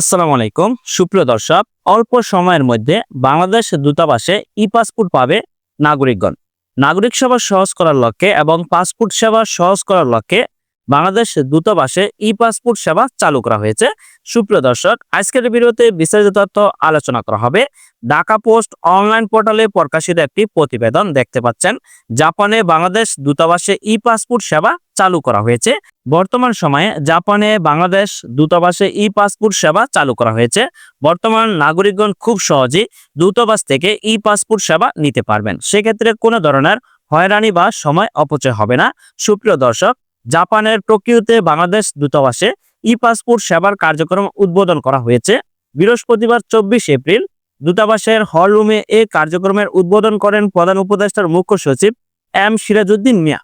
আসসালামু আলাইকুম। সুপ্রিয় দর্শক, অল্প সময়ের মধ্যে বাংলাদেশ দূতাবাসে ই পাসপোর্ট পাবে নাগরিকগণ। নাগরিক সেবা সহজ করার লক্ষ্যে এবং পাসপোর্ট সেবা সহজ করার লক্ষ্যে বাংলাদেশ দূতাবাসে ই পাসপোর্ট সেবা চালু করা হয়েছে। সুপ্রিয় দর্শক, আজকের ভিডিওতে বিস্তারিত তথ্য আলোচনা করা হবে। ঢাকা পোস্ট অনলাইন পোর্টালে প্রকাশিত একটি প্রতিবেদন দেখতে পাচ্ছেন। জাপানে বাংলাদেশ দূতাবাসে ই পাসপোর্ট সেবা চালু করা হয়েছে। বর্তমান সময়ে জাপানে বাংলাদেশ দূতাবাসে ই পাসপোর্ট সেবা চালু করা হয়েছে। বর্তমান নাগরিকগণ খুব সহজেই দূতাবাস থেকে ই পাসপোর্ট সেবা নিতে পারবেন। সেক্ষেত্রে কোনো ধরনের হয়রানি বা সময় অপচয় হবে না। সুপ্রিয় দর্শক জাপানের টোকিওতে বাংলাদেশ দূতাবাসে ই পাসপোর্ট সেবার কার্যক্রম উদ্বোধন করা হয়েছে। বৃহস্পতিবার চব্বিশ এপ্রিল দূতাবাসের হল রুমে এ কার্যক্রমের উদ্বোধন করেন প্রধান উপদেষ্টার মুখ্য সচিব এম সিরাজউদ্দিন মিয়া।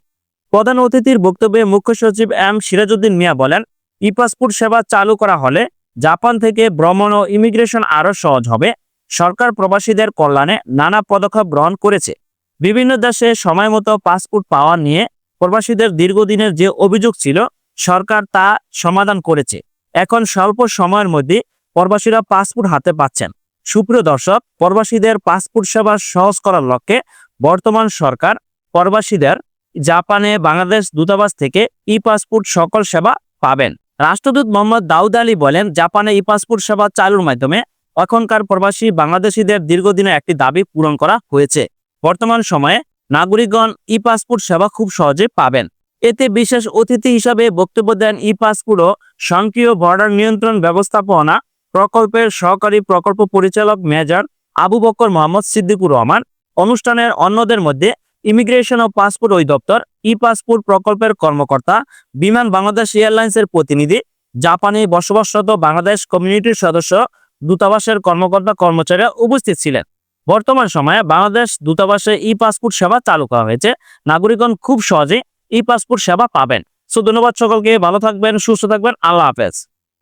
প্রধান অতিথির বক্তব্যে মুখ্য সচিব এম সিরাজউদ্দিন মিয়া বলেন ই পাসপোর্ট সেবা চালু করা হলে জাপান থেকে ভ্রমণ ও ইমিগ্রেশন আরও সহজ হবে। সরকার প্রবাসীদের কল্যাণে নানা পদক্ষেপ গ্রহণ করেছে। বিভিন্ন দেশে সময় মতো পাসপোর্ট পাওয়া নিয়ে প্রবাসীদের দীর্ঘদিনের যে অভিযোগ ছিল, সরকার তা সমাধান করেছে। এখন স্বল্প সময়ের মধ্যে প্রবাসীরা পাসপোর্ট হাতে পাচ্ছেন। সুপ্রিয় দর্শক, প্রবাসীদের পাসপোর্ট সেবা সহজ করার লক্ষ্যে বর্তমান সরকার প্রবাসীদের জাপানে বাংলাদেশ দূতাবাস থেকে ই পাসপোর্ট সকল সেবা পাবেন। রাষ্ট্রদূত মোহাম্মদ দাউদ আলী বলেন, জাপানে ই পাসপোর্ট সেবা চালুর মাধ্যমে এখনকার প্রবাসী বাংলাদেশিদের দীর্ঘদিনের একটি দাবি পূরণ করা হয়েছে। বর্তমান সময়ে নাগরিকগণ ই পাসপোর্ট সেবা খুব সহজে পাবেন। এতে বিশেষ অতিথি হিসাবে বক্তব্য দেন ই পাসপোর্ট ও স্বয়ংক্রিয় বর্ডার নিয়ন্ত্রণ ব্যবস্থাপনা প্রকল্পের সহকারী প্রকল্প পরিচালক মেজর আবু বকর মোহাম্মদ সিদ্দিকুর রহমান। অনুষ্ঠানের অন্যদের মধ্যে ইমিগ্রেশন ও পাসপোর্ট অধিদপ্তর ই পাসপোর্ট প্রকল্পের কর্মকর্তা, বিমান বাংলাদেশ এয়ারলাইন্সের প্রতিনিধি, জাপানে বসবাসরত বাংলাদেশ কমিউনিটির সদস্য, দূতাবাসের কর্মকর্তা কর্মচারীরা উপস্থিত ছিলেন। বর্তমান সময়ে বাংলাদেশ দূতাবাসে ই পাসপোর্ট সেবা চালু করা হয়েছে। নাগরিকগণ খুব সহজে ই পাসপোর্ট সেবা পাবেন। সো ধন্যবাদ সকলকে, ভালো থাকবেন, সুস্থ থাকবেন, আল্লাহ হাফেজ।